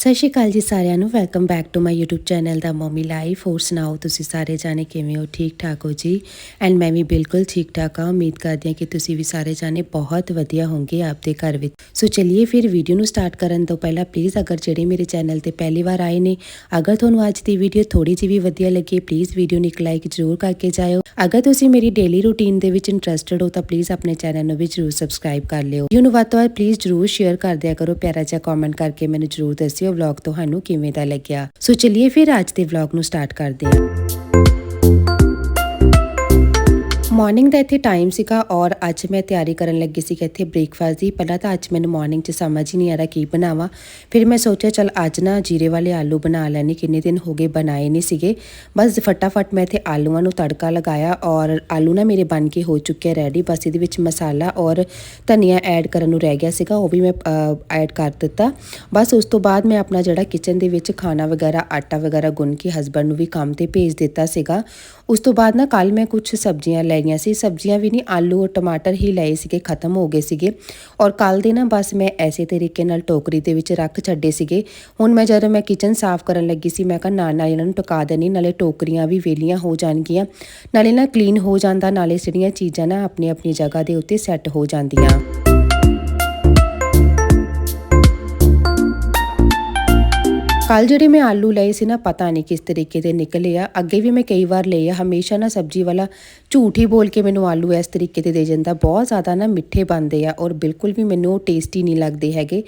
ਸਤਿ ਸ਼੍ਰੀ ਅਕਾਲ ਜੀ ਸਾਰਿਆਂ ਨੂੰ। Welcome back to my YouTube channel the mummy life ਹੋਰ ਸੁਣਾਓ, ਤੁਸੀਂ ਸਾਰੇ ਜਾਣੇ ਕਿਵੇਂ ਹੋ? ਠੀਕ ਠਾਕ ਹੋ ਜੀ? ਐਂਡ ਮੈਂ ਵੀ ਬਿਲਕੁਲ ਠੀਕ ਠਾਕ ਹਾਂ। ਉਮੀਦ ਕਰਦੀ ਹਾਂ ਕਿ ਤੁਸੀਂ ਵੀ ਸਾਰੇ ਜਾਣੇ ਬਹੁਤ ਵਧੀਆ ਹੋਵੋਗੇ ਆਪਦੇ ਘਰ ਵਿੱਚ। ਸੋ ਚਲਿਏ ਫਿਰ ਵੀਡੀਓ ਨੂੰ ਸਟਾਰਟ ਕਰਨ ਤੋਂ ਪਹਿਲਾਂ ਪਲੀਜ਼ ਅਗਰ ਜਿਹੜੇ ਮੇਰੇ ਚੈਨਲ ਤੇ ਪਹਿਲੀ ਵਾਰ ਆਏ ਨੇ, ਅਗਰ ਤੁਹਾਨੂੰ ਅੱਜ ਦੀ ਵੀਡੀਓ ਥੋੜੀ ਜਿਹੀ ਵੀ ਵਧੀਆ ਲੱਗੀ ਪਲੀਜ਼ ਵੀਡੀਓ ਨੂੰ ਇੱਕ ਲਾਈਕ ਜ਼ਰੂਰ ਕਰਕੇ ਜਾਇਓ। ਅਗਰ ਤੁਸੀਂ ਮੇਰੀ ਡੇਲੀ ਰੂਟੀਨ ਦੇ ਵਿੱਚ ਇੰਟਰਸਟਿਡ ਹੋ, ਤਾਂ ਪਲੀਜ਼ ਆਪਣੇ ਚੈਨਲ ਨੂੰ ਵੀ ਜ਼ਰੂਰ ਸਬਸਕ੍ਰਾਈਬ ਕਰ ਲਿਓ। ਵੀਡੀਓ ਨੂੰ ਵੱਧ ਤੋਂ ਵੱਧ ਪਲੀਜ਼ ਜ਼ਰੂਰ ਸ਼ੇਅਰ ਕਰ ਦਿਆ ਕਰੋ। ਪਿਆਰਾ ਜਿਹਾ ਕਮੈਂਟ ਕਰਕੇ ਮੈਨੂੰ ਜ਼ਰੂਰ ਦੱਸਿਓ। ਵਲੌਗ ਤੁਹਾਨੂੰ ਕਿਵੇਂ ਦਾ ਲੱਗਿਆ? ਸੋ ਚਲਿਏ ਫਿਰ ਅੱਜ ਦੇ ਵਲੌਗ ਨੂੰ ਸਟਾਰਟ ਕਰਦੇ ਹਾਂ। ਮਾਰਨਿੰਗ ਦਾ ਇੱਥੇ ਟਾਈਮ ਸੀਗਾ ਔਰ ਅੱਜ ਮੈਂ ਤਿਆਰੀ ਕਰਨ ਲੱਗੀ ਸੀ ਕਿ ਇੱਥੇ ਬ੍ਰੇਕਫਾਸਟ ਦੀ ਪਹਿਲਾਂ ਤਾਂ ਅੱਜ ਮੈਨੂੰ ਮਾਰਨਿੰਗ 'ਚ ਸਮਝ ਹੀ ਨਹੀਂ ਆ ਰਿਹਾ ਕੀ ਬਣਾਵਾਂ ਫਿਰ ਮੈਂ ਸੋਚਿਆ ਚਲ ਅੱਜ ਨਾ ਜੀਰੇ ਵਾਲੇ ਆਲੂ ਬਣਾ ਲੈਣੀ ਕਿੰਨੇ ਦਿਨ ਹੋ ਗਏ ਬਣਾਏ ਨਹੀਂ ਸੀਗੇ ਬਸ ਫਟਾਫਟ ਮੈਂ ਇੱਥੇ ਆਲੂਆਂ ਨੂੰ ਤੜਕਾ ਲਗਾਇਆ ਔਰ ਆਲੂ ਨਾ ਮੇਰੇ ਬਣ ਕੇ ਹੋ ਚੁੱਕੇ ਰੈਡੀ ਬਸ ਇਹਦੇ ਵਿੱਚ ਮਸਾਲਾ ਔਰ ਧਨੀਆ ਐਡ ਕਰਨ ਨੂੰ ਰਹਿ ਗਿਆ ਸੀਗਾ ਉਹ ਵੀ ਮੈਂ ਐਡ ਕਰ ਦਿੱਤਾ ਬਸ ਉਸ ਤੋਂ ਬਾਅਦ ਮੈਂ ਆਪਣਾ ਜਿਹੜਾ ਕਿਚਨ ਦੇ ਵਿੱਚ ਖਾਣਾ ਵਗੈਰਾ ਆਟਾ ਵਗੈਰਾ ਗੁੰਨ ਕੇ ਹਸਬੰਡ ਨੂੰ ਵੀ ਕੰਮ ਤੇ ਭੇਜ ਦਿੱਤਾ ਸੀਗਾ ਉਸ ਤੋਂ ਬਾਅਦ ਨਾ ਕੱਲ ਮੈਂ ਕੁਝ ਸਬਜ਼ੀਆਂ ਲੈ ਗਈਆਂ ਸੀ, ਸਬਜ਼ੀਆਂ ਵੀ ਨਹੀਂ, ਆਲੂ ਔਰ ਟਮਾਟਰ ਹੀ ਲਏ ਸੀਗੇ, ਖਤਮ ਹੋ ਗਏ ਸੀਗੇ। ਔਰ ਕੱਲ ਦੇ ਨਾ ਬਸ ਮੈਂ ਐਸੇ ਤਰੀਕੇ ਨਾਲ ਟੋਕਰੀ ਦੇ ਵਿੱਚ ਰੱਖ ਛੱਡੇ ਸੀਗੇ। ਹੁਣ ਮੈਂ ਜਦੋਂ ਮੈਂ ਕਿਚਨ ਸਾਫ਼ ਕਰਨ ਲੱਗੀ ਸੀ, ਮੈਂ ਕਿਹਾ ਨਾ, ਨਾਲ ਇਹਨਾਂ ਨੂੰ ਟਕਾ ਦੇਣੀ, ਨਾਲੇ ਟੋਕਰੀਆਂ ਵੀ ਵੇਲੀਆਂ ਹੋ ਜਾਣਗੀਆਂ। ਨਾਲੇ ਨਾ ਕਲੀਨ ਹੋ ਜਾਂਦਾ, ਨਾਲੇ ਜਿਹੜੀਆਂ ਚੀਜ਼ਾਂ ਨਾ ਆਪਣੀ ਆਪਣੀ ਜਗ੍ਹਾ ਦੇ ਉੱਤੇ ਸੈੱਟ ਹੋ ਜਾਂਦੀਆਂ। ਕੱਲ ਜਿਹੜੇ ਮੈਂ ਆਲੂ ਲਏ ਸੀ ਨਾ, ਪਤਾ ਨਹੀਂ ਕਿਸ ਤਰੀਕੇ ਦੇ ਨਿਕਲੇ ਆ। ਅੱਗੇ ਵੀ ਮੈਂ ਕਈ ਵਾਰ ਲਏ ਆ। ਹਮੇਸ਼ਾ ਨਾ ਸਬਜ਼ੀ ਵਾਲਾ ਝੂਠ ਹੀ ਬੋਲ ਕੇ ਮੈਨੂੰ ਆਲੂ ਇਸ ਤਰੀਕੇ ਦੇ ਦੇ ਜਾਂਦਾ। ਬਹੁਤ ਜ਼ਿਆਦਾ ਨਾ ਮਿੱਠੇ ਬਣਦੇ ਆ ਔਰ ਬਿਲਕੁਲ ਵੀ ਮੈਨੂੰ ਉਹ ਟੇਸਟੀ ਨਹੀਂ ਲੱਗਦੇ ਹੈਗੇ।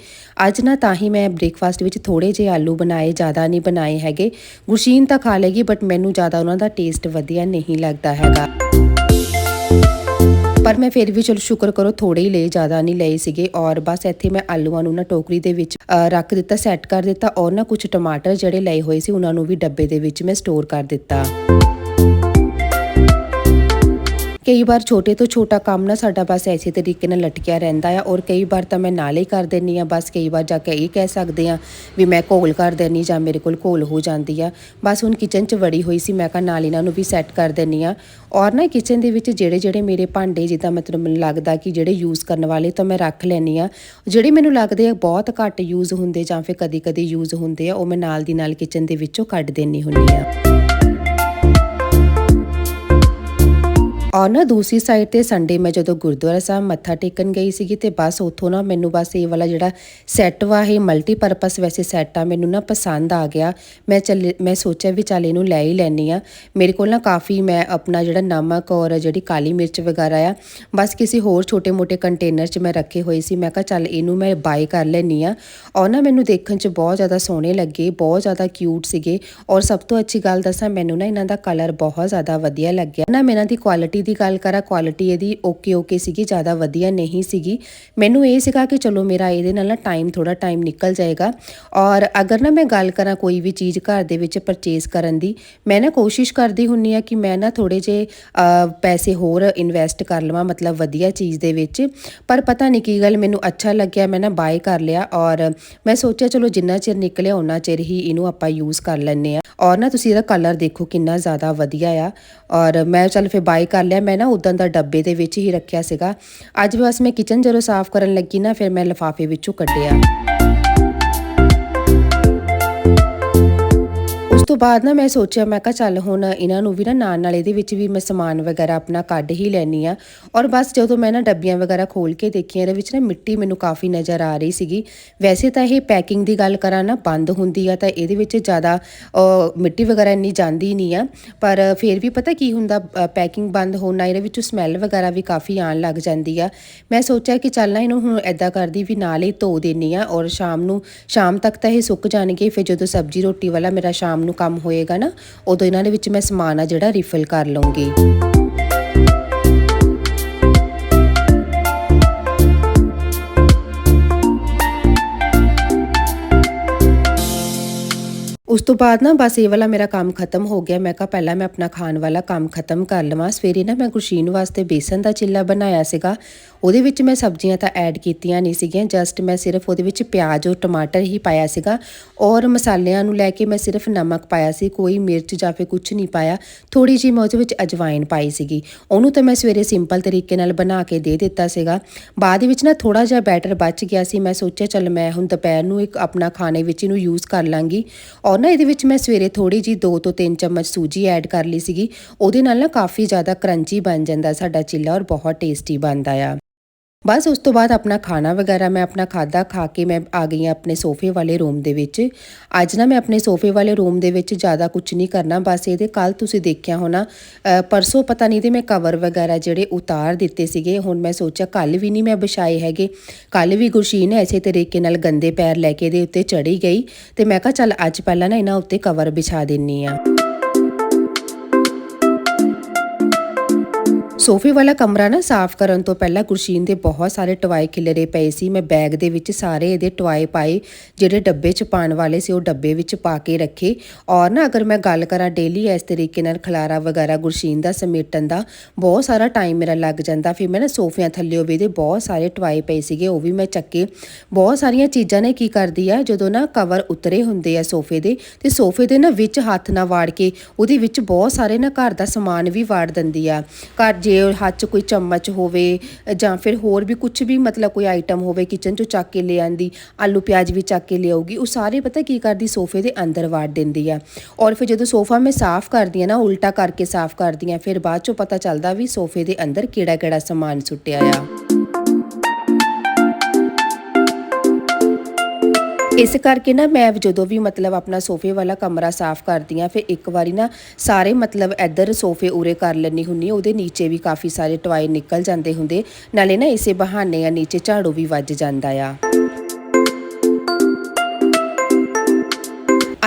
ਅੱਜ ਨਾ ਤਾਂ ਹੀ ਮੈਂ ਬ੍ਰੇਕਫਾਸਟ ਵਿੱਚ ਥੋੜੇ ਜਿਹੇ ਆਲੂ ਬਣਾਏ, ਜ਼ਿਆਦਾ ਨਹੀਂ ਬਣਾਏ ਹੈਗੇ। ਗੁਰਸ਼ੀਨ ਤਾਂ ਖਾ ਲੇਗੀ ਬਟ ਮੈਨੂੰ ਜ਼ਿਆਦਾ ਉਹਨਾਂ ਦਾ ਟੇਸਟ ਵਧੀਆ ਨਹੀਂ ਲੱਗਦਾ ਹੈਗਾ। ਪਰ ਮੈਂ ਫਿਰ ਵੀ ਚਲੋ ਸ਼ੁਕਰ ਕਰੋ ਥੋੜੇ ਹੀ ਲਏ, ਜ਼ਿਆਦਾ ਨਹੀਂ ਲਏ ਸੀਗੇ ਔਰ ਬਸ ਇੱਥੇ ਮੈਂ ਆਲੂਆਂ ਨੂੰ ਨਾ ਟੋਕਰੀ ਦੇ ਵਿੱਚ ਰੱਖ ਦਿੱਤਾ, ਸੈੱਟ ਕਰ ਦਿੱਤਾ ਔਰ ਨਾ ਕੁਝ ਟਮਾਟਰ ਜਿਹੜੇ ਲਏ ਹੋਏ ਸੀ, ਉਹਨਾਂ ਨੂੰ ਵੀ ਡੱਬੇ ਦੇ ਵਿੱਚ ਮੈਂ ਸਟੋਰ ਕਰ ਦਿੱਤਾ। ਕਈ ਵਾਰ ਛੋਟੇ ਤੋਂ ਛੋਟਾ ਕੰਮ ਨਾ ਸਾਡਾ ਬਸ ਐਸੇ ਤਰੀਕੇ ਨਾਲ ਲਟਕਿਆ ਰਹਿੰਦਾ ਆ ਔਰ ਕਈ ਵਾਰ ਤਾਂ ਮੈਂ ਨਾਲ ਹੀ ਕਰ ਦਿੰਨੀ ਆ, ਬਸ ਕਈ ਵਾਰ ਜਾ ਕੇ ਇਹ ਕਹਿ ਸਕਦੇ ਆ ਵੀ ਮੈਂ ਘੋਲ ਕਰ ਦੇਣੀ ਜਾਂ ਮੇਰੇ ਕੋਲ ਘੋਲ ਹੋ ਜਾਂਦੀ ਆ। ਬਸ ਹੁਣ ਕਿਚਨ 'ਚ ਵੜੀ ਹੋਈ ਸੀ, ਮੈਂ ਕਿਹਾ ਨਾਲ ਇਹਨਾਂ ਨੂੰ ਵੀ ਸੈੱਟ ਕਰ ਦਿੰਨੀ ਆ। ਔਰ ਨਾ ਕਿਚਨ ਦੇ ਵਿੱਚ ਜਿਹੜੇ ਜਿਹੜੇ ਮੇਰੇ ਭਾਂਡੇ ਜਿੱਦਾਂ ਮਤਲਬ ਮੈਨੂੰ ਲੱਗਦਾ ਕਿ ਜਿਹੜੇ ਯੂਜ਼ ਕਰਨ ਵਾਲੇ ਤਾਂ ਮੈਂ ਰੱਖ ਲੈਣੀ ਆ। ਜਿਹੜੇ ਮੈਨੂੰ ਲੱਗਦੇ ਆ ਬਹੁਤ ਘੱਟ ਯੂਜ਼ ਹੁੰਦੇ ਜਾਂ ਫਿਰ ਕਦੀ-ਕਦੀ ਯੂਜ਼ ਹੁੰਦੇ ਆ, ਉਹ ਮੈਂ ਨਾਲ ਦੀ ਨਾਲ ਕਿਚਨ ਦੇ ਵਿੱਚੋਂ ਕੱਢ ਦੇਣੀ ਹੁੰਨੀ ਆ। ਔਰ ਨਾ ਦੂਸਰੀ ਸਾਈਡ ਤੇ ਸੰਡੇ ਮੈਂ ਜਦੋਂ ਗੁਰਦੁਆਰਾ ਸਾਹਿਬ ਮੱਥਾ ਟੇਕਣ ਗਈ ਸੀਗੀ ਤੇ ਬਸ ਉੱਥੋਂ ਨਾ ਮੈਨੂੰ ਬਸ ਇਹ ਵਾਲਾ ਜਿਹੜਾ ਸੈੱਟ ਵਾ, ਇਹ ਮਲਟੀਪਰਪਸ ਵੈਸੇ ਸੈੱਟ ਆ, ਮੈਨੂੰ ਨਾ ਪਸੰਦ ਆ ਗਿਆ। ਮੈਂ ਚੱਲ, ਮੈਂ ਸੋਚਿਆ ਵੀ ਚੱਲ ਇਹਨੂੰ ਲੈ ਹੀ ਲੈਣੀ ਆ ਮੇਰੇ ਕੋਲ ਨਾ ਕਾਫੀ ਮੈਂ ਆਪਣਾ ਜਿਹੜਾ ਨਮਕ ਔਰ ਜਿਹੜੀ ਕਾਲੀ ਮਿਰਚ ਵਗੈਰਾ ਆ, ਬਸ ਕਿਸੇ ਹੋਰ ਛੋਟੇ-ਮੋਟੇ ਕੰਟੇਨਰ 'ਚ ਮੈਂ ਰੱਖੇ ਹੋਏ ਸੀ। ਮੈਂ ਕਿਹਾ ਚੱਲ ਇਹਨੂੰ ਮੈਂ ਬਾਈ ਕਰ ਲੈਣੀ ਆ ਔਰ ਨਾ ਮੈਨੂੰ ਦੇਖਣ 'ਚ ਬਹੁਤ ਜ਼ਿਆਦਾ ਸੋਹਣੇ ਲੱਗੇ, ਬਹੁਤ ਜ਼ਿਆਦਾ ਕਿਊਟ ਸੀਗੇ। ਔਰ ਸਭ ਤੋਂ ਅੱਛੀ ਗੱਲ ਦੱਸਾਂ, ਮੈਨੂੰ ਨਾ ਇਹਨਾਂ ਦਾ ਕਲਰ ਬਹੁਤ ਜ਼ਿਆਦਾ ਵਧੀਆ ਲੱਗਿਆ। ਨਾ ਮੈਂ ਇਹਨਾਂ ਦੀ ਕੁਆਲਿਟੀ ਦੀ ਗੱਲ ਕਰਾਂ ਕੁਆਲਿਟੀ ਇਹਦੀ ਓਕੇ ਓਕੇ ਸੀਗੀ, ਜ਼ਿਆਦਾ ਵਧੀਆ ਨਹੀਂ ਸੀਗੀ। ਮੈਨੂੰ ਇਹ ਸੀਗਾ ਕਿ ਚਲੋ ਮੇਰਾ ਇਹਦੇ ਨਾਲ ਨਾ ਟਾਈਮ ਥੋੜਾ ਟਾਈਮ ਨਿਕਲ ਜਾਏਗਾ। ਔਰ ਅਗਰ ਨਾ ਮੈਂ ਗੱਲ ਕਰਾਂ ਕੋਈ ਵੀ ਚੀਜ਼ ਘਰ ਦੇ ਵਿੱਚ ਪਰਚੇਸ ਕਰਨ ਦੀ, ਮੈਂ ਨਾ ਕੋਸ਼ਿਸ਼ ਕਰਦੀ ਹੁੰਨੀ ਆ ਕਿ ਮੈਂ ਨਾ ਥੋੜੇ ਜੇ ਪੈਸੇ ਹੋਰ ਇਨਵੈਸਟ ਕਰ ਲਵਾਂ, ਮਤਲਬ ਵਧੀਆ ਚੀਜ਼ ਦੇ ਵਿੱਚ। ਪਰ ਪਤਾ ਨਹੀਂ ਕੀ ਗੱਲ, ਮੈਨੂੰ ਅੱਛਾ ਲੱਗਿਆ, ਮੈਂ ਨਾ ਬਾਏ ਕਰ ਲਿਆ। ਔਰ ਮੈਂ ਸੋਚਿਆ ਚਲੋ ਜਿੰਨਾ ਚਿਰ ਨਿਕਲਿਆ ਉਹਨਾਂ ਚਿਰ ਹੀ ਇਹਨੂੰ ਆਪਾਂ ਯੂਜ਼ ਕਰ ਲੈਂਦੇ ਆ ਔਰ ਨਾ ਤੁਸੀਂ ਇਹਦਾ ਕਲਰ ਦੇਖੋ ਕਿੰਨਾ ਜ਼ਿਆਦਾ ਵਧੀਆ ਆ। ਔਰ ਮੈਂ ਚੱਲ ਫਿਰ ਬਾਏ ਕਰ ਲਿਆ ਮੈਂ ਨਾ ਉਦੋਂ ਦਾ ਡੱਬੇ ਦੇ ਵਿੱਚ ਹੀ ਰੱਖਿਆ ਸੀਗਾ। ਅੱਜ ਬਸ ਮੈਂ ਕਿਚਨ ਜਦੋਂ ਸਾਫ਼ ਕਰਨ ਲੱਗੀ ਨਾ, ਫਿਰ ਮੈਂ ਲਿਫਾਫੇ ਵਿੱਚੋਂ ਕੱਢਿਆ। ਤੋਂ ਬਾਅਦ ਨਾ ਮੈਂ ਸੋਚਿਆ, ਮੈਂ ਕਿਹਾ ਚੱਲ ਹੁਣ ਇਹਨਾਂ ਨੂੰ ਵੀ ਨਾ ਨਾਲ ਨਾਲ ਇਹਦੇ ਵਿੱਚ ਵੀ ਮੈਂ ਸਮਾਨ ਵਗੈਰਾ ਆਪਣਾ ਕੱਢ ਹੀ ਲੈਣੀ ਆ ਔਰ ਬਸ ਜਦੋਂ ਮੈਂ ਨਾ ਡੱਬੀਆਂ ਵਗੈਰਾ ਖੋਲ ਕੇ ਦੇਖੀਆਂ, ਇਹਦੇ ਵਿੱਚ ਨਾ ਮਿੱਟੀ ਮੈਨੂੰ ਕਾਫੀ ਨਜ਼ਰ ਆ ਰਹੀ ਸੀਗੀ। ਵੈਸੇ ਤਾਂ ਇਹ ਪੈਕਿੰਗ ਦੀ ਗੱਲ ਕਰਾਂ ਨਾ, ਬੰਦ ਹੁੰਦੀ ਆ ਤਾਂ ਇਹਦੇ ਵਿੱਚ ਜ਼ਿਆਦਾ ਮਿੱਟੀ ਵਗੈਰਾ ਇੰਨੀ ਜਾਂਦੀ ਨਹੀਂ ਆ। ਪਰ ਫਿਰ ਵੀ ਪਤਾ ਕੀ ਹੁੰਦਾ ਪੈਕਿੰਗ ਬੰਦ ਹੋਣ ਨਾਲ ਇਹਦੇ ਵਿੱਚੋਂ ਸਮੈਲ ਵਗੈਰਾ ਵੀ ਕਾਫੀ ਆਉਣ ਲੱਗ ਜਾਂਦੀ ਆ। ਮੈਂ ਸੋਚਿਆ ਕਿ ਚੱਲ ਨਾ ਇਹਨੂੰ ਹੁਣ ਐਦਾਂ ਕਰਦੀ ਵੀ ਨਾਲ ਹੀ ਧੋ ਦੇਣੀ ਆ ਔਰ ਸ਼ਾਮ ਨੂੰ, ਸ਼ਾਮ ਤੱਕ ਤਾਂ ਇਹ ਸੁੱਕ ਜਾਣਗੇ, ਫਿਰ ਜਦੋਂ ਸਬਜ਼ੀ ਰੋਟੀ ਵਾਲਾ ਮੇਰਾ ਸ਼ਾਮ ਨੂੰ ਕੰਮ ਹੋਏਗਾ ਨਾ ਉਦੋਂ ਇਹਨਾਂ ਦੇ ਵਿੱਚ ਮੈਂ ਸਮਾਨ ਆ ਜਿਹੜਾ ਰੀਫਿਲ ਕਰ ਲਵਾਂਗੀ ਉਸ ਤੋਂ ਬਾਅਦ ਨਾ ਬਸ ਇਹ ਵਾਲਾ ਮੇਰਾ ਕੰਮ ਖਤਮ ਹੋ ਗਿਆ। ਮੈਂ ਕਿਹਾ ਪਹਿਲਾਂ ਮੈਂ ਆਪਣਾ ਖਾਣ ਵਾਲਾ ਕੰਮ ਖਤਮ ਕਰ ਲਵਾਂ। ਸਵੇਰੇ ਨਾ ਮੈਂ ਗੁਰਸ਼ੀਨ ਵਾਸਤੇ ਬੇਸਨ ਦਾ ਚਿੱਲਾ ਬਣਾਇਆ ਸੀਗਾ। ਉਹਦੇ ਵਿੱਚ ਮੈਂ ਸਬਜ਼ੀਆਂ ਤਾਂ ਐਡ ਕੀਤੀਆਂ ਨਹੀਂ ਸੀਗੀਆਂ। ਜਸਟ ਮੈਂ ਸਿਰਫ ਉਹਦੇ ਵਿੱਚ ਪਿਆਜ਼ ਔਰ ਟਮਾਟਰ ਹੀ ਪਾਇਆ ਸੀਗਾ। ਔਰ ਮਸਾਲਿਆਂ ਨੂੰ ਲੈ ਕੇ ਮੈਂ ਸਿਰਫ ਨਮਕ ਪਾਇਆ ਸੀ। ਕੋਈ ਮਿਰਚ ਜਾਂ ਫਿਰ ਕੁਝ ਨਹੀਂ ਪਾਇਆ। ਥੋੜੀ ਜਿਹੀ ਮੈਂ ਉਹਦੇ ਵਿੱਚ ਅਜਵਾਇਨ ਪਾਈ ਸੀਗੀ। ਉਹਨੂੰ ਤਾਂ ਮੈਂ ਸਵੇਰੇ ਸਿੰਪਲ ਤਰੀਕੇ ਨਾਲ ਬਣਾ ਕੇ ਦੇ ਦਿੱਤਾ ਸੀਗਾ। ਬਾਅਦ ਵਿੱਚ ਨਾ ਥੋੜਾ ਜਿਹਾ ਬੈਟਰ ਬਚ ਗਿਆ ਸੀ। ਮੈਂ ਸੋਚਿਆ ਚੱਲ ਮੈਂ ਹੁਣ ਦੁਪਹਿਰ ਨੂੰ ਇੱਕ ਆਪਣਾ ਖਾਣੇ ਵਿੱਚ ਇਹਨੂੰ ਯੂਜ਼ ਕਰ ਲਾਂਗੀ। ਔਰ ਨਾ ਇਹਦੇ ਵਿੱਚ ਮੈਂ ਸਵੇਰੇ ਥੋੜੀ ਜੀ 2 ਤੋਂ 3 ਚਮਚ ਸੂਜੀ ਐਡ ਕਰ ਲਈ ਸੀਗੀ। ਉਹਦੇ ਨਾਲ ਨਾ ਕਾਫੀ ਜ਼ਿਆਦਾ ਕਰੰਚੀ ਬਣ ਜਾਂਦਾ ਸਾਡਾ ਚਿੱਲਾ ਔਰ ਬਹੁਤ ਟੇਸਟੀ ਬਣਦਾ ਆ। ਬਸ ਉਸ ਤੋਂ ਬਾਅਦ ਆਪਣਾ ਖਾਣਾ ਵਗੈਰਾ ਮੈਂ ਆਪਣਾ ਖਾਦਾ ਖਾ ਕੇ ਮੈਂ ਆ ਗਈ ਹਾਂ ਆਪਣੇ ਸੋਫੇ ਵਾਲੇ ਰੂਮ ਦੇ ਵਿੱਚ। ਅੱਜ ਨਾ ਮੈਂ ਆਪਣੇ ਸੋਫੇ ਵਾਲੇ ਰੂਮ ਦੇ ਵਿੱਚ ਜ਼ਿਆਦਾ ਕੁਝ ਨਹੀਂ ਕਰਨਾ, ਬਸ ਇਹਦੇ ਕੱਲ ਤੁਸੀਂ ਦੇਖਿਆ ਹੋਣਾ ਪਰਸੋਂ ਪਤਾ ਨਹੀਂ ਤੇ ਮੈਂ ਕਵਰ ਵਗੈਰਾ ਜਿਹੜੇ ਉਤਾਰ ਦਿੱਤੇ ਸੀਗੇ, ਹੁਣ ਮੈਂ ਸੋਚਿਆ ਕੱਲ ਵੀ ਨਹੀਂ ਮੈਂ ਵਿਛਾਏ ਹੈਗੇ। ਕੱਲ ਵੀ ਗੁਰਸ਼ੀਨ ਐਸੇ ਤਰੀਕੇ ਨਾਲ ਗੰਦੇ ਪੈਰ ਲੈ ਕੇ ਦੇ ਉੱਤੇ ਚੜੀ ਗਈ ਤੇ ਮੈਂ ਕਿਹਾ ਚੱਲ ਅੱਜ ਪਹਿਲਾਂ ਨਾ ਇਹਨਾਂ ਉੱਤੇ ਕਵਰ ਵਿਛਾ ਦਿੰਨੀ ਆ ਸੋਫੇ ਵਾਲਾ ਕਮਰਾ ਨਾ ਸਾਫ਼ ਕਰਨ ਤੋਂ ਪਹਿਲਾਂ ਗੁਰਸ਼ੀਨ ਦੇ ਬਹੁਤ ਸਾਰੇ ਟਵਾਏ ਖਿਲਰੇ ਪਏ ਸੀ। ਮੈਂ ਬੈਗ ਦੇ ਵਿੱਚ ਸਾਰੇ ਇਹਦੇ ਟਵਾਏ ਪਾਏ, ਜਿਹੜੇ ਡੱਬੇ 'ਚ ਪਾਣ ਵਾਲੇ ਸੀ, ਉਹ ਡੱਬੇ ਵਿੱਚ ਪਾ ਕੇ ਰੱਖੇ। ਔਰ ਨਾ ਅਗਰ ਮੈਂ ਗੱਲ ਕਰਾਂ ਡੇਲੀ ਇਸ ਤਰੀਕੇ ਨਾਲ ਖਲਾਰਾ ਵਗੈਰਾ ਗੁਰਸ਼ੀਨ ਦਾ ਸਮੇਟਣ ਦਾ, ਬਹੁਤ ਸਾਰਾ ਟਾਈਮ ਮੇਰਾ ਲੱਗ ਜਾਂਦਾ। ਫਿਰ ਮੈਂ ਨਾ ਸੋਫਿਆਂ ਥੱਲੇ ਵੀ ਇਹਦੇ ਬਹੁਤ ਸਾਰੇ ਟਵਾਏ ਪਏ ਸੀਗੇ, ਉਹ ਵੀ ਮੈਂ ਚੱਕੇ। ਬਹੁਤ ਸਾਰੀਆਂ ਚੀਜ਼ਾਂ ਨੇ ਕੀ ਕਰਦੀ ਆ, ਜਦੋਂ ਨਾ ਕਵਰ ਉਤਰੇ ਹੁੰਦੇ ਆ ਸੋਫੇ ਦੇ, ਤੇ ਸੋਫੇ ਦੇ ਨਾ ਵਿੱਚ ਹੱਥ ਨਾ ਵਾੜ ਕੇ, ਉਹਦੇ ਵਿੱਚ ਬਹੁਤ ਸਾਰੇ ਨਾ ਘਰ ਦਾ ਸਮਾਨ ਵੀ ਵਾੜ ਦਿੰਦੀ ਆ। ਘਰ ਜੇ ਹੱਥ 'ਚ ਕੋਈ ਚਮਚ ਹੋਵੇ, ਜਾਂ ਫਿਰ ਹੋਰ ਵੀ ਕੁਝ ਵੀ ਮਤਲਬ ਕੋਈ ਆਈਟਮ ਹੋਵੇ ਕਿਚਨ 'ਚੋਂ ਚੱਕ ਕੇ ਲੈ ਆਂਦੀ, ਆਲੂ ਪਿਆਜ਼ ਵੀ ਚੱਕ ਕੇ ਲਿਆਊਗੀ, ਉਹ ਸਾਰੇ ਪਤਾ ਕੀ ਕਰਦੀ, ਸੋਫੇ ਦੇ ਅੰਦਰ ਵਾੜ ਦਿੰਦੀ ਆ। ਔਰ ਫਿਰ ਜਦੋਂ ਸੋਫਾ ਮੈਂ ਸਾਫ਼ ਕਰਦੀ ਆ ਨਾ, ਉਲਟਾ ਕਰਕੇ ਸਾਫ਼ ਕਰਦੀ ਆ, ਫਿਰ ਬਾਅਦ 'ਚੋਂ ਪਤਾ ਚੱਲਦਾ ਵੀ ਸੋਫੇ ਦੇ ਅੰਦਰ ਕਿਹੜਾ ਕਿਹੜਾ ਸਮਾਨ ਸੁੱਟਿਆ ਆ। ਇਸ ਕਰਕੇ ਨਾ ਮੈਂ ਜਦੋਂ ਵੀ ਮਤਲਬ ਆਪਣਾ ਸੋਫੇ ਵਾਲਾ ਕਮਰਾ ਸਾਫ਼ ਕਰਦੀ ਆ ਫਿਰ ਇੱਕ ਵਾਰੀ ਨਾ ਸਾਰੇ ਮਤਲਬ ਇੱਧਰ ਸੋਫੇ ਉਰੇ ਕਰ ਲੈਣੀ ਹੁੰਨੀ ਆ ਉਹਦੇ ਨੀਚੇ ਵੀ ਕਾਫੀ ਸਾਰੇ ਟਵਾਏ ਨਿਕਲ ਜਾਂਦੇ ਹੁੰਦੇ, ਨਾਲੇ ਨਾ ਇਸੇ ਬਹਾਨੇ ਆ ਨੀਚੇ ਝਾੜੂ ਵੀ ਵੱਜ ਜਾਂਦਾ ਆ।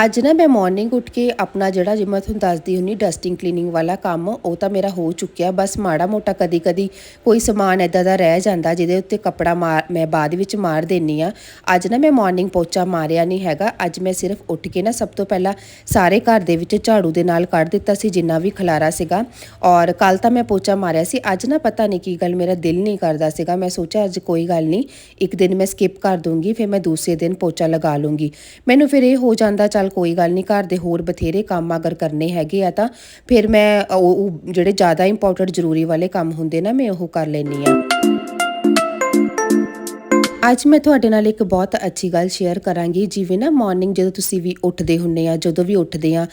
ਅੱਜ ਨਾ ਮੈਂ ਮਾਰਨਿੰਗ ਉੱਠ ਕੇ ਆਪਣਾ ਜਿਹੜਾ ਜਿਵੇਂ ਤੁਹਾਨੂੰ ਦੱਸਦੀ ਹੁੰਨੀ ਡਸਟਿੰਗ ਕਲੀਨਿੰਗ ਵਾਲਾ ਕੰਮ, ਉਹ ਤਾਂ ਮੇਰਾ ਹੋ ਚੁੱਕਿਆ। ਬਸ ਮਾੜਾ ਮੋਟਾ ਕਦੀ ਕਦੀ ਕੋਈ ਸਮਾਨ ਐਦਾਂ ਦਾ ਰਹਿ ਜਾਂਦਾ, ਜਿਹਦੇ ਉੱਤੇ ਕੱਪੜਾ ਮਾਰ, ਮੈਂ ਬਾਅਦ ਵਿੱਚ ਮਾਰ ਦੇਣੀ ਆ। ਅੱਜ ਨਾ ਮੈਂ ਮਾਰਨਿੰਗ ਪੋਚਾ ਮਾਰਿਆ ਨਹੀਂ ਹੈਗਾ। ਅੱਜ ਮੈਂ ਸਿਰਫ ਉੱਠ ਕੇ ਨਾ ਸਭ ਤੋਂ ਪਹਿਲਾਂ ਸਾਰੇ ਘਰ ਦੇ ਵਿੱਚ ਝਾੜੂ ਦੇ ਨਾਲ ਕੱਢ ਦਿੱਤਾ ਸੀ, ਜਿੰਨਾ ਵੀ ਖਲਾਰਾ ਸੀਗਾ। ਔਰ ਕੱਲ ਤਾਂ ਮੈਂ ਪੋਚਾ ਮਾਰਿਆ ਸੀ। ਅੱਜ ਨਾ ਪਤਾ ਨਹੀਂ ਕੀ ਗੱਲ, ਮੇਰਾ ਦਿਲ ਨਹੀਂ ਕਰਦਾ ਸੀਗਾ। ਮੈਂ ਸੋਚਿਆ, ਅੱਜ ਕੋਈ ਗੱਲ ਨਹੀਂ ਇੱਕ ਦਿਨ ਮੈਂ ਸਕਿਪ ਕਰ ਦੂੰਗੀ, ਫਿਰ ਮੈਂ ਦੂਸਰੇ ਦਿਨ ਪੋਚਾ ਲਗਾ ਲੂੰਗੀ। ਮੈਨੂੰ ਫਿਰ ਇਹ ਹੋ ਜਾਂਦਾ, ਚੱਲ ਕੋਈ ਗੱਲ ਨਹੀਂ, ਘਰ ਦੇ ਹੋਰ ਬਥੇਰੇ ਕੰਮ ਅਗਰ ਕਰਨੇ ਹੈਗੇ ਆ ਤਾਂ ਫਿਰ ਮੈਂ ਉਹ ਉਹ ਜਿਹੜੇ ਜ਼ਿਆਦਾ ਇੰਪੋਰਟੈਂਟ ਜ਼ਰੂਰੀ ਵਾਲੇ ਕੰਮ ਹੁੰਦੇ ਨਾ, ਮੈਂ ਉਹ ਕਰ ਲੈਣੀ ਆ ਅੱਜ ਮੈਂ ਤੁਹਾਡੇ ਨਾਲ ਇੱਕ ਬਹੁਤ ਅੱਛੀ ਗੱਲ ਸ਼ੇਅਰ ਕਰਾਂਗੀ। ਜਿਵੇਂ ਨਾ ਮਾਰਨਿੰਗ ਜਦੋਂ ਤੁਸੀਂ ਵੀ ਉੱਠਦੇ ਹੁੰਨੇ ਆ, ਜਦੋਂ ਵੀ ਉੱਠਦੇ ਆ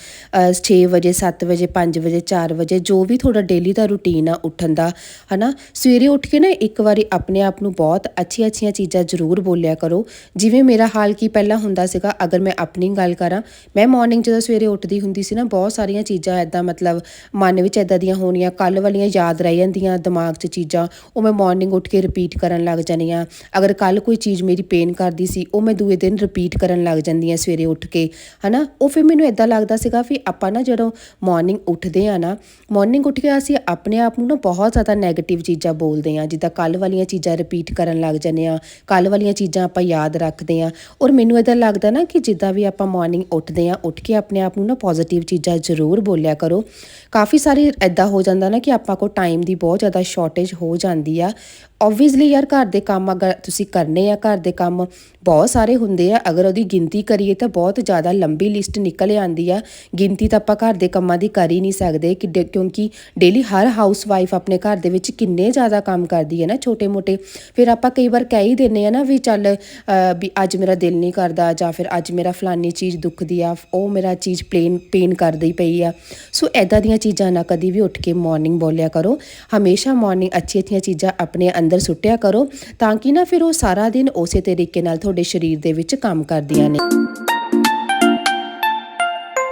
6 ਵਜੇ 7 ਵਜੇ 5 ਵਜੇ 4 ਵਜੇ, ਜੋ ਵੀ ਤੁਹਾਡਾ ਡੇਲੀ ਦਾ ਰੁਟੀਨ ਆ ਉੱਠਣ ਦਾ, ਹਨਾ? ਸਵੇਰੇ ਉੱਠ ਕੇ ਨਾ ਇੱਕ ਵਾਰੀ ਆਪਣੇ ਆਪ ਨੂੰ ਬਹੁਤ ਅੱਛੀਆਂ ਅੱਛੀਆਂ ਚੀਜ਼ਾਂ ਜ਼ਰੂਰ ਬੋਲਿਆ ਕਰੋ। ਜਿਵੇਂ ਮੇਰਾ ਹਾਲ ਕੀ ਪਹਿਲਾਂ ਹੁੰਦਾ ਸੀਗਾ, ਅਗਰ ਮੈਂ ਆਪਣੀ ਗੱਲ ਕਰਾਂ, ਮੈਂ ਮਾਰਨਿੰਗ ਜਦੋਂ ਸਵੇਰੇ ਉੱਠਦੀ ਹੁੰਦੀ ਸੀ ਨਾ, ਬਹੁਤ ਸਾਰੀਆਂ ਚੀਜ਼ਾਂ ਐਦਾਂ ਮਤਲਬ ਮਨ ਵਿੱਚ ਐਦਾਂ ਦੀਆਂ ਹੋਣੀਆਂ ਕੱਲ ਵਾਲੀਆਂ ਯਾਦ ਰਹਿ ਜਾਂਦੀਆਂ ਦਿਮਾਗ 'ਚ ਚੀਜ਼ਾਂ, ਉਹ ਮੈਂ ਮਾਰਨਿੰਗ ਉੱਠ ਕੇ ਰਿਪੀਟ ਕਰਨ ਲੱਗ ਜਾਂਦੀਆਂ ਅਗਰ ਕੱਲ ਕੋਈ ਚੀਜ਼ ਮੇਰੀ ਪੇਨ ਕਰਦੀ ਸੀ, ਉਹ ਮੈਂ ਦੂਏ ਦਿਨ ਰਿਪੀਟ ਕਰਨ ਲੱਗ ਜਾਂਦੀ ਆ ਸਵੇਰੇ ਉੱਠ ਕੇ, ਹਨਾ? ਉਹ ਫਿਰ ਮੈਨੂੰ ਇਦਾਂ ਲੱਗਦਾ ਸੀਗਾ ਵੀ ਆਪਾਂ ਨਾ ਜਦੋਂ ਮਾਰਨਿੰਗ ਉੱਠਦੇ ਆ ਨਾ ਮਾਰਨਿੰਗ ਉੱਠ ਕੇ ਅਸੀਂ ਆਪਣੇ ਆਪ ਨੂੰ ਨਾ ਬਹੁਤ ਜ਼ਿਆਦਾ 네ਗੇਟਿਵ ਚੀਜ਼ਾਂ ਬੋਲਦੇ ਆ ਜਿੱਦਾਂ ਕੱਲ ਵਾਲੀਆਂ ਚੀਜ਼ਾਂ ਰਿਪੀਟ ਕਰਨ ਲੱਗ ਜਾਂਦੇ ਆ ਕੱਲ ਵਾਲੀਆਂ ਚੀਜ਼ਾਂ ਆਪਾਂ ਯਾਦ ਰੱਖਦੇ ਆ ਔਰ ਮੈਨੂੰ ਇਦਾਂ ਲੱਗਦਾ ਨਾ ਕਿ ਜਿੱਦਾਂ ਵੀ ਆਪਾਂ ਮਾਰਨਿੰਗ ਉੱਠਦੇ ਆ ਉੱਠ ਕੇ ਆਪਣੇ ਆਪ ਨੂੰ ਨਾ ਪੋਜ਼ਿਟਿਵ ਚੀਜ਼ਾਂ ਜ਼ਰੂਰ ਬੋਲਿਆ ਕਰੋ। ਕਾਫੀ ਸਾਰੇ ਇਦਾਂ ਹੋ ਜਾਂਦਾ ਨਾ ਕਿ ਆਪਾਂ ਕੋ ਟਾਈਮ ਦੀ ਬਹੁਤ ਜ਼ਿਆਦਾ ਸ਼ਾਰਟੇਜ ਹੋ ਜਾਂਦੀ ਆ। ਆਬਵੀਅਸਲੀ ਯਾਰ ਘਰ ਦੇ ਕੰਮ ਅਗਰ ਤੁਸੀਂ ਕਰਨੇ ਆ ਘਰ ਦੇ ਕੰਮ, ਬਹੁਤ ਸਾਰੇ ਹੁੰਦੇ ਆ। ਅਗਰ ਉਹਦੀ ਗਿਣਤੀ ਕਰੀਏ ਤਾਂ ਬਹੁਤ ਜ਼ਿਆਦਾ ਲੰਬੀ ਲਿਸਟ ਨਿਕਲ ਆਂਦੀ ਆ। ਗਿਣਤੀ ਤਾਂ ਆਪਾਂ ਘਰ ਦੇ ਕੰਮਾਂ ਦੀ ਕਰ ਹੀ ਨਹੀਂ ਸਕਦੇ ਕਿ ਕਿਉਂਕਿ ਡੇਲੀ ਹਰ ਹਾਊਸ ਵਾਈਫ ਆਪਣੇ ਘਰ ਦੇ ਵਿੱਚ ਕਿੰਨੇ ਜ਼ਿਆਦਾ ਕੰਮ ਕਰਦੀ ਹੈ ਨਾ ਛੋਟੇ ਮੋਟੇ ਫਿਰ ਆਪਾਂ ਕਈ ਵਾਰ ਕਹਿ ਹੀ ਦਿੰਨੇ ਆ ਨਾ ਵੀ ਚੱਲ ਵੀ ਅੱਜ ਮੇਰਾ ਦਿਲ ਨਹੀਂ ਕਰਦਾ ਜਾਂ ਫਿਰ ਅੱਜ ਮੇਰਾ ਫਲਾਨੀ ਚੀਜ਼ ਦੁਖਦੀ ਆ, ਉਹ ਮੇਰਾ ਚੀਜ਼ ਪਲੇਨ ਪੇਨ ਕਰਦੀ ਪਈ ਆ। ਸੋ ਐਦਾਂ ਦੀਆਂ ਚੀਜ਼ਾਂ ਨਾ ਕਦੀ ਵੀ ਉੱਠ ਕੇ ਮਾਰਨਿੰਗ ਬੋਲਿਆ ਕਰੋ। ਹਮੇਸ਼ਾ ਮਾਰਨਿੰਗ ਅੱਛੀ ਅੱਛੀਆਂ ਚੀਜ਼ਾਂ ਆਪਣੇ ਅੰਦਰ ਸੁੱਟਿਆ ਕਰੋ ਤਾਂ ਕਿ ਨਾ ਫਿਰ ਉਹ ਸਾਰਾ ਦਿਨ ਉਸੇ ਤਰੀਕੇ ਨਾਲ ਤੁਹਾਡੇ ਸਰੀਰ ਦੇ ਵਿੱਚ ਕੰਮ ਕਰਦੀਆਂ ਨੇ।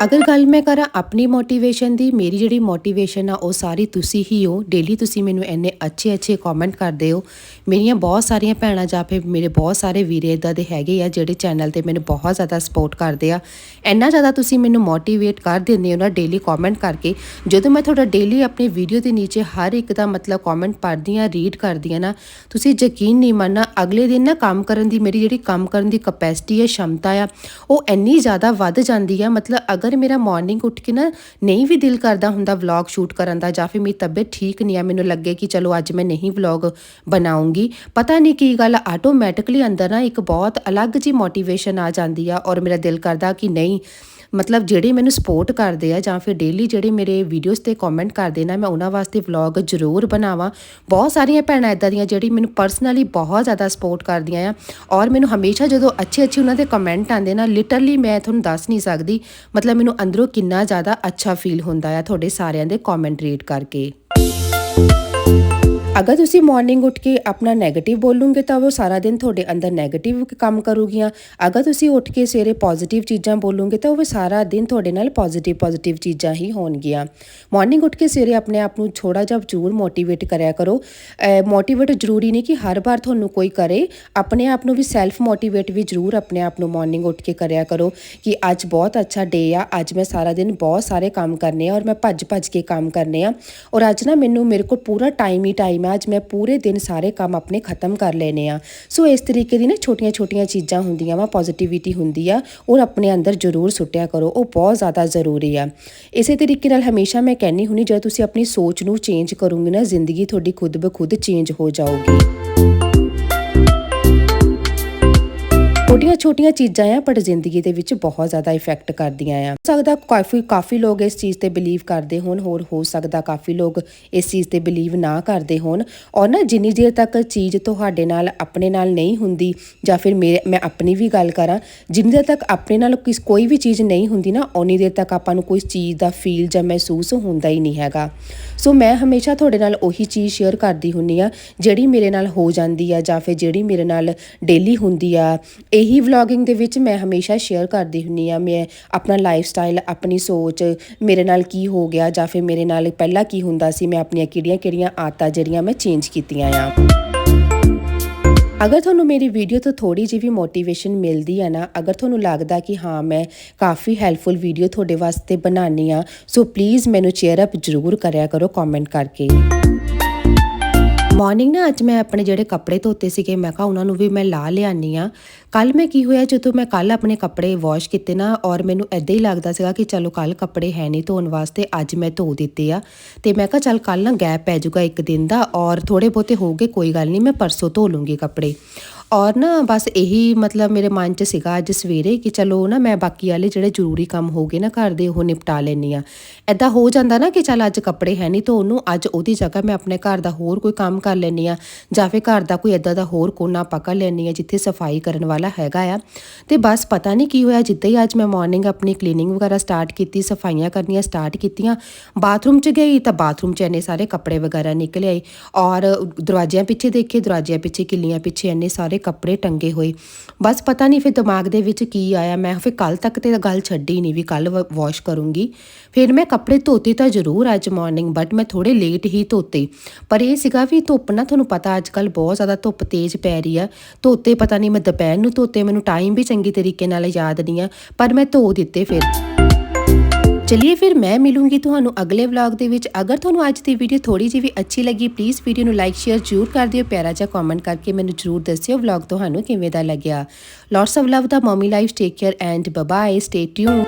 ਅਗਰ ਗੱਲ ਮੈਂ ਕਰਾਂ ਆਪਣੀ ਮੋਟੀਵੇਸ਼ਨ ਦੀ, ਮੇਰੀ ਜਿਹੜੀ ਮੋਟੀਵੇਸ਼ਨ ਆ, ਉਹ ਸਾਰੀ ਤੁਸੀਂ ਹੀ ਹੋ। ਡੇਲੀ ਤੁਸੀਂ ਮੈਨੂੰ ਇੰਨੇ ਅੱਛੇ ਅੱਛੇ ਕਮੈਂਟ ਕਰਦੇ ਹੋ। ਮੇਰੀਆਂ ਬਹੁਤ ਸਾਰੀਆਂ ਭੈਣਾਂ ਜਾਂ ਫਿਰ ਮੇਰੇ ਬਹੁਤ ਸਾਰੇ ਵੀਰੇ ਇਦਾਂ ਦੇ ਹੈਗੇ ਆ, ਜਿਹੜੇ ਚੈਨਲ ਤੇ ਮੈਨੂੰ ਬਹੁਤ ਜ਼ਿਆਦਾ ਸਪੋਰਟ ਕਰਦੇ ਆ। ਇੰਨਾ ਜ਼ਿਆਦਾ ਤੁਸੀਂ ਮੈਨੂੰ ਮੋਟੀਵੇਟ ਕਰ ਦਿੰਦੇ ਹੋ ਨਾ ਡੇਲੀ ਕਮੈਂਟ ਕਰਕੇ। ਜਦੋਂ ਮੈਂ ਤੁਹਾਡਾ ਡੇਲੀ ਆਪਣੀ ਵੀਡੀਓ ਦੇ ਨੀਚੇ ਹਰ ਇੱਕ ਦਾ ਮਤਲਬ ਕਮੈਂਟ ਪੜ੍ਹਦੀ ਆ ਰੀਡ ਕਰਦੀ ਆ ਨਾ, ਤੁਸੀਂ ਯਕੀਨ ਨਹੀਂ ਮੰਨਣਾ, ਅਗਲੇ ਦਿਨ ਨਾ ਕੰਮ ਕਰਨ ਦੀ ਮੇਰੀ ਜਿਹੜੀ ਕੰਮ ਕਰਨ ਦੀ ਕਪੈਸਿਟੀ ਹੈ, ਸ਼ਮਤਾ ਆ, ਉਹ ਇੰਨੀ ਜ਼ਿਆਦਾ ਵੱਧ ਜਾਂਦੀ ਆ। ਮਤਲਬ ਅਗਰ ਮੇਰਾ ਮਾਰਨਿੰਗ ਉੱਠ ਕੇ ਨਾ ਨਹੀਂ ਵੀ ਦਿਲ ਕਰਦਾ ਹੁੰਦਾ ਵਲੌਗ ਸ਼ੂਟ ਕਰਨ ਦਾ ਜਾਂ ਫਿਰ ਮੇਰੀ ਤਬੀਅਤ ਠੀਕ ਨਹੀਂ ਆ, ਮੈਨੂੰ ਲੱਗੇ ਕਿ ਚਲੋ ਅੱਜ ਮੈਂ ਨਹੀਂ ਵਲੌਗ ਬਣਾਉਂਗੀ। ਪਤਾ ਨਹੀਂ ਕੀ ਗੱਲ ਆਟੋਮੈਟਿਕਲੀ ਅੰਦਰ ਨਾ ਇੱਕ ਬਹੁਤ ਅਲੱਗ ਜੀ ਮੋਟੀਵੇਸ਼ਨ ਆ ਜਾਂਦੀ ਆ ਔਰ ਮੇਰਾ ਦਿਲ ਕਰਦਾ ਕਿ ਨਹੀਂ ਮਤਲਬ ਜਿਹੜੇ ਮੈਨੂੰ ਸਪੋਰਟ ਕਰਦੇ ਆ ਜਾਂ ਫਿਰ ਡੇਲੀ ਜਿਹੜੇ ਮੇਰੇ ਵੀਡੀਓਜ਼ ਤੇ ਕਮੈਂਟ ਕਰਦੇ ਨਾ, ਮੈਂ ਉਹਨਾਂ ਵਾਸਤੇ ਵਲੌਗ ਜ਼ਰੂਰ ਬਣਾਵਾਂ। ਬਹੁਤ ਸਾਰੀਆਂ ਭੈਣਾਂ ਇਦਾਂ ਦੀਆਂ ਜਿਹੜੀ ਮੈਨੂੰ ਪਰਸਨਲੀ ਬਹੁਤ ਜ਼ਿਆਦਾ ਸਪੋਰਟ ਕਰਦੀਆਂ ਆ ਔਰ ਮੈਨੂੰ ਹਮੇਸ਼ਾ ਜਦੋਂ ਅੱਛੇ ਅੱਛੇ ਉਹਨਾਂ ਦੇ ਕਮੈਂਟ ਆਉਂਦੇ ਨਾ ਲਿਟਰਲੀ ਮੈਂ ਤੁਹਾਨੂੰ ਦੱਸ ਨਹੀਂ ਸਕਦੀ, ਮਤਲਬ ਮੈਨੂੰ ਅੰਦਰੋਂ ਕਿੰਨਾ ਜ਼ਿਆਦਾ ਅੱਛਾ ਫੀਲ ਹੁੰਦਾ ਆ ਤੁਹਾਡੇ ਸਾਰਿਆਂ ਦੇ ਕਮੈਂਟ ਰੀਡ ਕਰਕੇ। ਅਗਰ ਤੁਸੀਂ ਮਾਰਨਿੰਗ ਉੱਠ ਕੇ ਆਪਣਾ 네ਗੇਟਿਵ ਬੋਲੋਗੇ ਤਾਂ ਉਹ ਸਾਰਾ ਦਿਨ ਤੁਹਾਡੇ ਅੰਦਰ 네ਗੇਟਿਵ ਕੰਮ ਕਰੂਗੀਆਂ। ਅਗਰ ਤੁਸੀਂ ਉੱਠ ਕੇ ਸਵੇਰੇ ਪੋਜ਼ਿਟਿਵ ਚੀਜ਼ਾਂ ਬੋਲੋਗੇ ਤਾਂ ਉਹ ਸਾਰਾ ਦਿਨ ਤੁਹਾਡੇ ਨਾਲ ਪੋਜ਼ਿਟਿਵ ਪੋਜ਼ਿਟਿਵ ਚੀਜ਼ਾਂ ਹੀ ਹੋਣਗੀਆਂ। ਮਾਰਨਿੰਗ ਉੱਠ ਕੇ ਸਵੇਰੇ ਆਪਣੇ ਆਪ ਨੂੰ ਥੋੜਾ ਜਿਹਾ ਜ਼ਰੂਰ ਮੋਟੀਵੇਟ ਕਰਿਆ ਕਰੋ। ਮੋਟੀਵੇਟ ਜ਼ਰੂਰੀ ਨਹੀਂ ਕਿ ਹਰ ਵਾਰ ਤੁਹਾਨੂੰ ਕੋਈ ਕਰੇ। ਆਪਣੇ ਆਪ ਨੂੰ ਵੀ ਸੈਲਫ ਮੋਟੀਵੇਟ ਵੀ ਜ਼ਰੂਰ ਆਪਣੇ ਆਪ ਨੂੰ ਮਾਰਨਿੰਗ ਉੱਠ ਕੇ ਕਰਿਆ ਕਰੋ ਕਿ ਅੱਜ ਬਹੁਤ ਅੱਛਾ ਡੇ ਆ, ਅੱਜ ਮੈਂ ਸਾਰਾ ਦਿਨ ਬਹੁਤ ਸਾਰੇ ਕੰਮ ਕਰਨੇ ਆ ਔਰ ਮੈਂ ਭੱਜ ਭੱਜ ਕੇ ਕੰਮ ਕਰਨੇ ਆ। ਔਰ ਅੱਜ ਨਾ ਮੈਨੂੰ ਮੇਰੇ ਕੋਲ ਪੂਰਾ ਟਾਈਮ ਹੀ ਟਾਈਮ ਆ ਅੱਜ ਮੈਂ ਪੂਰੇ ਦਿਨ ਸਾਰੇ ਕੰਮ ਆਪਣੇ ਖਤਮ ਕਰ ਲੈਨੇ ਆ। ਸੋ ਇਸ ਤਰੀਕੇ ਦੀ ਨਾ ਛੋਟੀਆਂ-ਛੋਟੀਆਂ ਚੀਜ਼ਾਂ ਹੁੰਦੀਆਂ ਵਾ ਪੋਜ਼ਿਟਿਵਿਟੀ ਹੁੰਦੀ ਆ ਔਰ ਆਪਣੇ ਅੰਦਰ ਜ਼ਰੂਰ ਸੁੱਟਿਆ ਕਰੋ, ਉਹ ਬਹੁਤ ਜ਼ਿਆਦਾ ਜ਼ਰੂਰੀ ਆ। ਇਸੇ ਤਰੀਕੇ ਨਾਲ ਹਮੇਸ਼ਾ ਮੈਂ ਕਹਿੰਨੀ ਹੁੰਨੀ ਜਦੋਂ ਤੁਸੀਂ ਆਪਣੀ ਸੋਚ ਨੂੰ ਚੇਂਜ ਕਰੋਗੇ ਨਾ, ਜ਼ਿੰਦਗੀ ਤੁਹਾਡੀ ਖੁਦ ਬਖੁਦ ਚੇਂਜ ਹੋ ਜਾਊਗੀ। ਛੋਟੀਆਂ ਚੀਜ਼ਾਂ ਆ ਪਰ ਜ਼ਿੰਦਗੀ ਦੇ ਵਿੱਚ ਬਹੁਤ ਜ਼ਿਆਦਾ ਇਫੈਕਟ ਕਰਦੀਆਂ ਆ। ਹੋ ਸਕਦਾ ਕਾਫੀ ਕਾਫੀ ਲੋਕ ਇਸ ਚੀਜ਼ ਤੇ ਬਿਲੀਵ ਕਰਦੇ ਹੋਣ, ਹੋਰ ਹੋ ਸਕਦਾ ਕਾਫੀ ਲੋਕ ਇਸ ਚੀਜ਼ ਤੇ ਬਿਲੀਵ ਨਾ ਕਰਦੇ ਹੋਣ। ਔਰ ਨਾ ਜਿੰਨੀ ਦੇਰ ਤੱਕ ਚੀਜ਼ ਤੁਹਾਡੇ ਨਾਲ, ਆਪਣੇ ਨਾਲ ਨਹੀਂ ਹੁੰਦੀ, ਜਾਂ ਫਿਰ ਮੇਰੇ, ਮੈਂ ਆਪਣੀ ਵੀ ਗੱਲ ਕਰਾਂ, ਜਿੰਨੀ ਦੇਰ ਤੱਕ ਆਪਣੇ ਨਾਲ ਕਿਸ, ਕੋਈ ਵੀ ਚੀਜ਼ ਨਹੀਂ ਹੁੰਦੀ ਨਾ ਉਨੀ ਦੇਰ ਤੱਕ ਆਪਾਂ ਨੂੰ ਕੋਈ ਚੀਜ਼ ਦਾ ਫੀਲ ਜਾਂ ਮਹਿਸੂਸ ਹੁੰਦਾ ਹੀ ਨਹੀਂ ਹੈਗਾ। ਸੋ ਮੈਂ ਹਮੇਸ਼ਾ ਤੁਹਾਡੇ ਨਾਲ ਉਹੀ ਚੀਜ਼ ਸ਼ੇਅਰ ਕਰਦੀ ਹੁੰਨੀ ਆ, ਜਿਹੜੀ ਮੇਰੇ ਨਾਲ ਹੋ ਜਾਂਦੀ ਆ, ਜਾਂ ਫਿਰ ਜਿਹੜੀ ਮੇਰੇ ਨਾਲ ਡੇਲੀ ਹੁੰਦੀ ਆ, ਇਹੀ ਵਲੌਗਿੰਗ ਦੇ ਵਿੱਚ ਮੈਂ ਹਮੇਸ਼ਾ ਸ਼ੇਅਰ ਕਰਦੀ ਹੁੰਨੀ ਆ ਮੈਂ ਆਪਣਾ ਲਾਈਫ ਸਟਾਈਲ ਆਪਣੀ ਸੋਚ, ਮੇਰੇ ਨਾਲ ਕੀ ਹੋ ਗਿਆ ਜਾਂ ਫਿਰ ਮੇਰੇ ਨਾਲ ਪਹਿਲਾਂ ਕੀ ਹੁੰਦਾ ਸੀ, ਮੈਂ ਆਪਣੀਆਂ ਕਿਹੜੀਆਂ-ਕਿਹੜੀਆਂ ਆਦਤਾਂ ਜਿਹੜੀਆਂ ਮੈਂ ਚੇਂਜ ਕੀਤੀਆਂ ਆ। ਅਗਰ ਤੁਹਾਨੂੰ ਮੇਰੀ ਵੀਡੀਓ ਤੋਂ ਥੋੜੀ ਜਿਹੀ ਵੀ ਮੋਟੀਵੇਸ਼ਨ ਮਿਲਦੀ ਹੈ ਨਾ, ਅਗਰ ਤੁਹਾਨੂੰ ਲੱਗਦਾ ਕਿ ਹਾਂ, ਮੈਂ ਕਾਫੀ ਹੈਲਪਫੁਲ ਵੀਡੀਓ ਤੁਹਾਡੇ ਵਾਸਤੇ ਬਣਾਉਣੀ ਆ ਸੋ ਪਲੀਜ਼ ਮੈਨੂੰ ਚੇਅਰ ਅਪ ਜ਼ਰੂਰ ਕਰਿਆ ਕਰੋ ਕਮੈਂਟ ਕਰਕੇ। ਮਾਰਨਿੰਗ ਨਾ ਅੱਜ ਮੈਂ ਆਪਣੇ ਜਿਹੜੇ ਕੱਪੜੇ ਧੋਤੇ ਸੀਗੇ, ਮੈਂ ਕਿਹਾ ਉਹਨਾਂ ਨੂੰ ਵੀ ਮੈਂ ਲਾ ਲਿਆਨੀ ਆ ਕੱਲ ਮੈਂ ਕੀ ਹੋਇਆ, ਜਦੋਂ ਮੈਂ ਕੱਲ ਆਪਣੇ ਕੱਪੜੇ ਵਾਸ਼ ਕੀਤੇ ਨਾ, ਔਰ ਮੈਨੂੰ ਐਦਾਂ ਹੀ ਲੱਗਦਾ ਸੀਗਾ ਕਿ ਚਲੋ ਕੱਲ ਕੱਪੜੇ ਹੈ ਨਹੀਂ ਧੋਣ ਵਾਸਤੇ, ਅੱਜ ਮੈਂ ਧੋ ਦਿੱਤੇ ਆ। ਤੇ ਮੈਂ ਕਿਹਾ ਚੱਲ ਕੱਲ ਨਾ ਗੈਪ ਪੈ ਜਾਊਗਾ ਇੱਕ ਦਿਨ ਦਾ, ਔਰ ਥੋੜੇ ਬਹੁਤੇ ਹੋਗੇ ਕੋਈ ਗੱਲ ਨਹੀਂ, ਮੈਂ ਪਰਸੋਂ ਧੋ ਲੂੰਗੀ ਕੱਪੜੇ। ਔਰ ਨਾ ਬਸ ਇਹੀ ਮਤਲਬ ਮੇਰੇ ਮਨ 'ਚ ਸੀਗਾ ਅੱਜ ਸਵੇਰੇ ਕਿ ਚਲੋ ਨਾ ਮੈਂ ਬਾਕੀ ਵਾਲੇ ਜਿਹੜੇ ਜ਼ਰੂਰੀ ਕੰਮ ਹੋਗੇ ਨਾ ਘਰ ਦੇ, ਉਹ ਨਿਪਟਾ ਲੈਣੀ ਆ ਐਦਾਂ ਹੋ ਜਾਂਦਾ ਨਾ ਕਿ ਚਲ ਅੱਜ ਕੱਪੜੇ ਹੈ ਨਹੀਂ ਧੋਣ ਨੂੰ, ਅੱਜ ਉਹਦੀ ਜਗ੍ਹਾ ਮੈਂ ਆਪਣੇ ਘਰ ਦਾ ਹੋਰ ਕੋਈ ਕੰਮ ਕਰ ਲੈਣੀ ਆ ਜਾਂ ਫਿਰ ਘਰ ਦਾ ਕੋਈ ਐਦਾਂ ਦਾ ਹੋਰ ਕੋਨਾ ਪਕੜ ਲੈਣੀ ਆ ਜਿੱਥੇ ਸਫ਼ਾਈ ਕਰਨ ਵਾਲਾ ਹੈਗਾ ਆ। ਤੇ ਬਸ ਪਤਾ ਨਹੀਂ ਕੀ ਹੋਇਆ, ਜਿੱਦਾਂ ਹੀ ਅੱਜ ਮੈਂ ਮਾਰਨਿੰਗ ਆਪਣੀ ਕਲੀਨਿੰਗ ਵਗੈਰਾ ਸਟਾਰਟ ਕੀਤੀ, ਸਫਾਈਆਂ ਕਰਨੀਆਂ ਸਟਾਰਟ ਕੀਤੀਆਂ ਬਾਥਰੂਮ 'ਚ ਗਈ ਤਾਂ ਬਾਥਰੂਮ 'ਚ ਇੰਨੇ ਸਾਰੇ ਕੱਪੜੇ ਵਗੈਰਾ ਨਿਕਲ ਆਏ ਔਰ ਦਰਵਾਜ਼ਿਆਂ ਪਿੱਛੇ ਦੇਖੇ, ਦਰਵਾਜ਼ਿਆਂ ਪਿੱਛੇ, ਕਿੱਲੀਆਂ ਪਿੱਛੇ ਇੰਨੇ ਸਾਰੇ ਕੱਪੜੇ ਟੰਗੇ ਹੋਏ। ਬਸ ਪਤਾ ਨਹੀਂ ਫਿਰ ਦਿਮਾਗ ਦੇ ਵਿੱਚ ਕੀ ਆਇਆ, ਮੈਂ ਫਿਰ ਕੱਲ ਤੱਕ ਤੇ ਗੱਲ ਛੱਡੀ ਨਹੀਂ ਵੀ ਕੱਲ ਵਾਸ਼ ਕਰੂੰਗੀ। ਫਿਰ ਮੈਂ ਕੱਪੜੇ ਧੋਤੇ ਤਾਂ ਜ਼ਰੂਰ ਅੱਜ ਮਾਰਨਿੰਗ ਬਟ ਮੈਂ ਥੋੜੇ ਲੇਟ ਹੀ ਧੋਤੇ। ਪਰ ਇਹ ਸੀਗਾ ਵੀ ਧੁੱਪ ਨਾ, ਤੁਹਾਨੂੰ ਪਤਾ ਅੱਜ ਕੱਲ ਬਹੁਤ ਜ਼ਿਆਦਾ ਧੁੱਪ ਤੇਜ਼ ਪੈ ਰਹੀ ਆ। ਧੋਤੇ ਪਤਾ ਨਹੀਂ ਮੈਂ ਦੁਪਹਿਰ ਨੂੰ ਧੋਤੇ ਮੈਨੂੰ ਟਾਈਮ ਵੀ ਚੰਗੀ ਤਰੀਕੇ ਨਾਲ ਯਾਦ ਨਹੀਂ ਆ, ਪਰ ਮੈਂ ਧੋ ਦਿੱਤੇ ਫਿਰ। ਚਲਿਏ ਫਿਰ, ਮੈਂ ਮਿਲੂੰਗੀ ਤੁਹਾਨੂੰ ਅਗਲੇ ਵਲੌਗ ਦੇ ਵਿੱਚ। ਅਗਰ ਤੁਹਾਨੂੰ ਅੱਜ ਦੀ ਵੀਡੀਓ ਥੋੜੀ ਜਿਹੀ ਵੀ ਅੱਛੀ ਲੱਗੀ ਪਲੀਜ਼ ਵੀਡੀਓ ਨੂੰ ਲਾਈਕ ਸ਼ੇਅਰ ਜ਼ਰੂਰ ਕਰ ਦਿਓ। ਪਿਆਰਾ ਜਿਹਾ ਕਮੈਂਟ ਕਰਕੇ ਮੈਨੂੰ ਜ਼ਰੂਰ ਦੱਸਿਓ ਵਲੌਗ ਤੁਹਾਨੂੰ ਕਿਵੇਂ ਦਾ ਲੱਗਿਆ। Lots of love the mummy life take care and bye stay tune